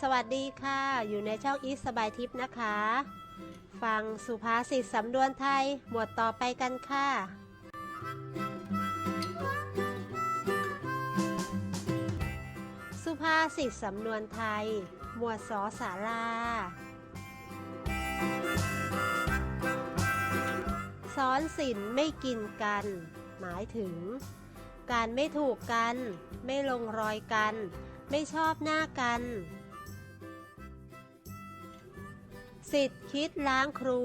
สวัสดีค่ะ อยู่ในช่องอีสสบายทิพย์นะคะ ฟังสุภาษิตสำนวนไทย หมวดต่อไปกันค่ะ สุภาษิตสำนวนไทย หมวดสอสาราสอนสินไม่กินกัน หมายถึง การไม่ถูกกัน ไม่ลงรอยกัน ไม่ชอบหน้ากัน สิทธิ์คิดล้างครู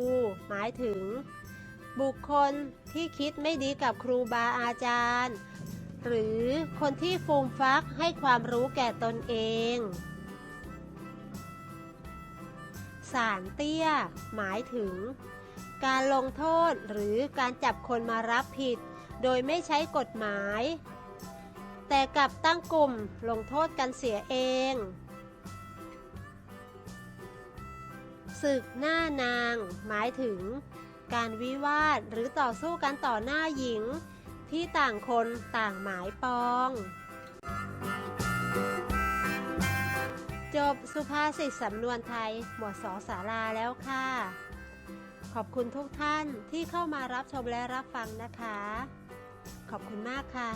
หมายถึง บุคคลที่คิดไม่ดีกับครูบาอาจารย์ หรือคนที่ฟูมฟักให้ความรู้แก่ตนเองสารเตี้ย หมายถึง การลงโทษหรือการจับคนมารับผิด โดยไม่ใช้กฎหมาย แต่กลับตั้งกลุ่มลงโทษกันเสียเองศึกหน้านาง หมายถึง การวิวาทหรือต่อสู้กันต่อหน้าหญิง ที่ต่างคนต่างหมายปอง จบสุภาษิตสำนวนไทย หมวดสอสาราแล้วค่ะ ขอบคุณทุกท่านที่เข้ามารับชมและรับฟังนะคะ ขอบคุณมากค่ะ